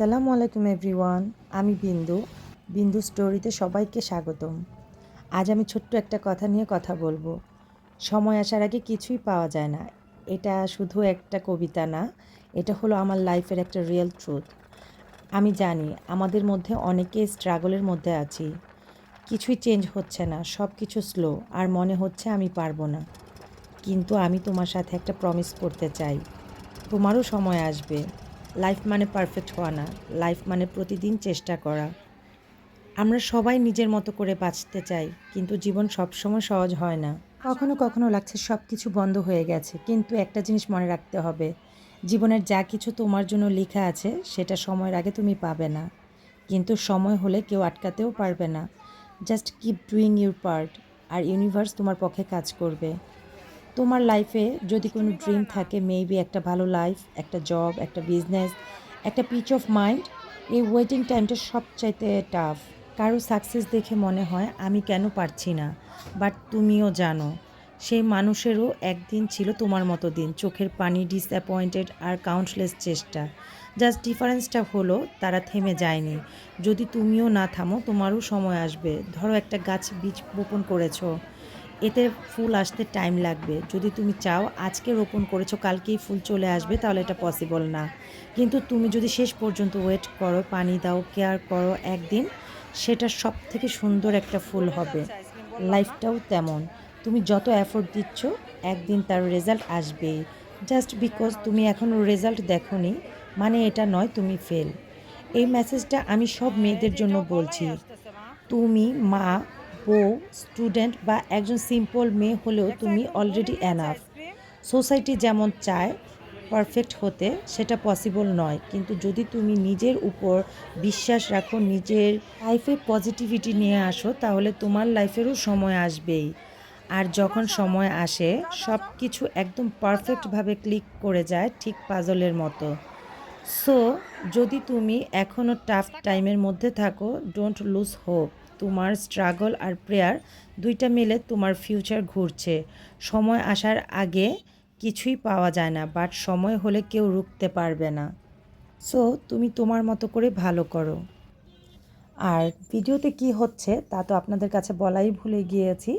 আসসালামু আলাইকুম এভরিওয়ান, আমি বিন্দু বিন্দু স্টোরিতে সবাইকে স্বাগতম। আজ আমি ছোট্ট একটা কথা নিয়ে কথা বলব। সময় আসার আগে কিছুই পাওয়া যায় না। এটা শুধু একটা কবিতা না, এটা হলো আমার লাইফের একটা রিয়েল ট্রুথ আমি জানি, আমাদের মধ্যে অনেকে স্ট্রাগলের মধ্যে আছি। কিছুই চেঞ্জ হচ্ছে না সব কিছু স্লো আর মনে হচ্ছে আমি পারব না। কিন্তু আমি তোমার সাথে একটা প্রমিস করতে চাই। তোমারও সময় আসবে। লাইফ মানে পারফেক্ট হওয়া না। লাইফ মানে প্রতিদিন চেষ্টা করা। আমরা সবাই নিজের মতো করে বাঁচতে চাই, কিন্তু জীবন সবসময় সহজ হয় না। কখনো কখনো লাগছে সব কিছু বন্ধ হয়ে গেছে, কিন্তু একটা জিনিস মনে রাখতে হবে, জীবনের যা কিছু তোমার জন্য লেখা আছে, সেটা সময়ের আগে তুমি পাবে না। কিন্তু সময় হলে কেউ আটকাতেও পারবে না। Just keep doing your part R universe তোমার পক্ষে কাজ করবে। তোমার লাইফে যদি কোনো ড্রিম থাকে মেবি একটা ভালো লাইফ একটা জব একটা বিজনেস একটা পিচ অফ মাইন্ড এই ওয়েটিং টাইমটা সবচাইতে টাফ কারও সাকসেস দেখে মনে হয়, আমি কেন পারছি না? বাট তুমিও জানো, সেই মানুষেরও একদিন ছিল তোমার মতো দিন। চোখের পানি ডিসঅ্যাপয়েন্টেড আর কাউন্টলেস চেষ্টা। জাস্ট ডিফারেন্সটা হলো, তারা থেমে যায়নি। যদি তুমিও না থামো, তোমারও সময় আসবে। ধরো একটা গাছ বীজ বপন করেছ। এতে ফুল আসতে টাইম লাগবে। যদি তুমি চাও আজকে রোপণ করেছ, কালকেই ফুল চলে আসবে, তাহলে এটা পসিবল না। কিন্তু তুমি যদি শেষ পর্যন্ত ওয়েট করো, পানি দাও কেয়ার করো একদিন, সেটা সব থেকে সুন্দর একটা ফুল হবে। লাইফটাও তেমন। তুমি যত এফোর্ট দিচ্ছ, একদিন তার রেজাল্ট আসবেই। জাস্ট বিকজ তুমি এখনও রেজাল্ট দেখোনি মানে এটা নয় তুমি ফেল এই মেসেজটা আমি সব মেয়েদের জন্য বলছি। তুমি, মা বউ স্টুডেন্ট বা একজন সিম্পল মেয়ে হলেও তুমি অলরেডি অ্যানাফ সোসাইটি যেমন চায় পারফেক্ট হতে, সেটা পসিবল নয়। কিন্তু যদি তুমি নিজের উপর বিশ্বাস রাখো, নিজের লাইফে পজিটিভিটি নিয়ে আসো, তাহলে তোমার লাইফেরও সময় আসবেই। আর যখন সময় আসে সব কিছু একদম পারফেক্টভাবে ক্লিক করে যায়, ঠিক পাজলের মতো। সো যদি তুমি এখনও টাফ টাইমের মধ্যে থাকো ডোন্ট লুজ হোপ তোমার স্ট্রাগল আর প্রেয়ার দুইটা মিলে তোমার ফিউচার ঘুরছে। সময় আসার আগে কিছুই পাওয়া যায় না বাট সময় হলে কেউ রুখতে পারবে না। সো তুমি তোমার মতো করে ভালো করো। আর ভিডিওতে কি হচ্ছে, তা তো আপনাদের কাছে বলাই ভুলে গিয়েছি।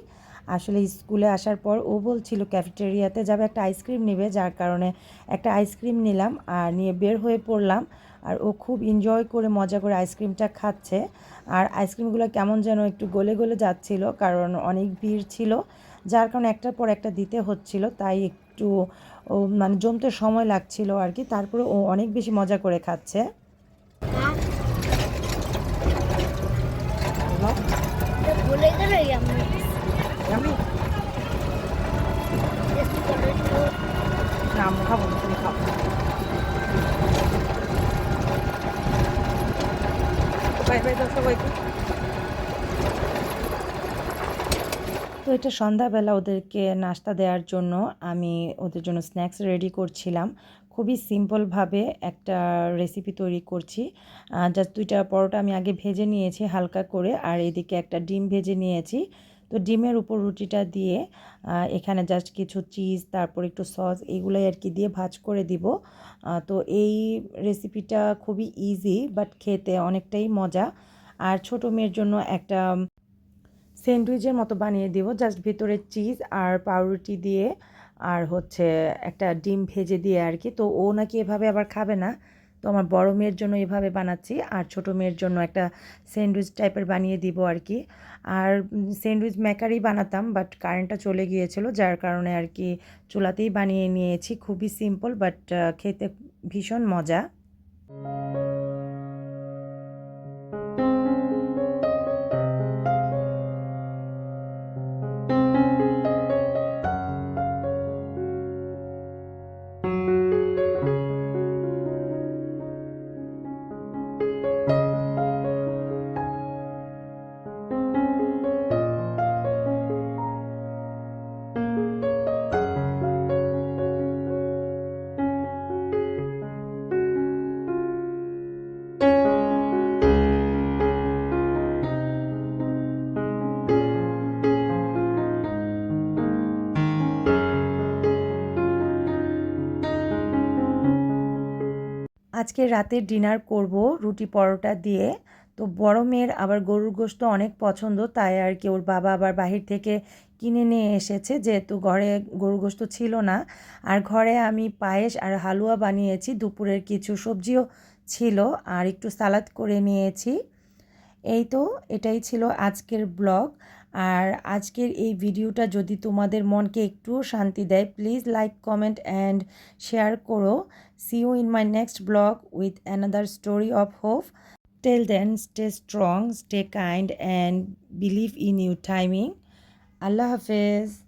আসলে স্কুলে আসার পর ও বলছিল ক্যাফেটেরিয়াতে যাবে একটা আইসক্রিম নেবে, যার কারণে একটা আইসক্রিম নিলাম আর নিয়ে বের হয়ে পড়লাম। আর ও খুব এনজয় করে মজা করে আইসক্রিমটা খাচ্ছে। আর আইসক্রিমগুলো কেমন যেন একটু গলে গলে যাচ্ছিল, কারণ অনেক ভিড় ছিল। যার কারণে একটার পর একটা দিতে হচ্ছিল, তাই একটু ও মানে জমতে সময় লাগছিল আর কি। তারপরে ও অনেক বেশি মজা করে খাচ্ছে ভুলে গেল আমার আমি টেস্ট করে একটু না আমি খাব না তুমি খাব তো এটা সন্ধ্যাবেলা ওদেরকে নাস্তা দেওয়ার জন্য আমি ওদের জন্য স্ন্যাক্স রেডি করছিলাম। খুবই সিম্পলভাবে একটা রেসিপি তৈরি করছি। জাস্ট দুইটা পরোটা আমি আগে ভেজে নিয়েছি হালকা করে, আর এদিকে একটা ডিম ভেজে নিয়েছি। তো ডিমের উপর রুটিটা দিয়ে এখানে জাস্ট কিছু চিজ তারপর একটু সস এগুলোই আর কি দিয়ে ভাজ করে দিব। তো এই রেসিপিটা খুবই ইজি বাট খেতে অনেকটাই মজা। আর ছোটো মেয়ের জন্য একটা স্যান্ডউইচের মতো বানিয়ে দিব জাস্ট ভিতরে চিজ আর পাউরুটি দিয়ে, আর হচ্ছে একটা ডিম ভেজে দিয়ে আর কি। তো ও নাকি এভাবে আবার খাবে না। তো আমার বড় মেয়ের জন্য এভাবে বানাচ্ছি, আর ছোট মেয়ের জন্য একটা স্যান্ডউইচ টাইপের বানিয়ে দিব আর কি আর স্যান্ডউইচ মেকারই বানাতাম, বাট কারেন্টটা চলে গিয়েছিল, যার কারণে আর কি চুলাতেই বানিয়ে নিয়েছি। খুবই সিম্পল, বাট খেতে ভীষণ মজা। আজকে রাতের ডিনার করব রুটি পরোটা দিয়ে। তো বড় মেয়ের আবার গরুর গোশত অনেক পছন্দ, তাই আর কি ওর বাবা আবার বাহির থেকে কিনে নিয়ে এসেছে, যেহেতু ঘরে গরুর গোশত ছিল না। আর ঘরে আমি পায়েস আর হালুয়া বানিয়েছি, দুপুরের কিছু সবজিও ছিল আর একটু সালাদ করে নিয়েছি। এই তো এটাই ছিল আজকের ব্লগ। আর আজকের এই ভিডিওটা যদি তোমাদের মনকে একটুও শান্তি দেয়, please like, comment, and share করো। See you in my next blog with another story of hope. Till then, stay strong, stay kind, and believe in your timing. Allah Hafiz.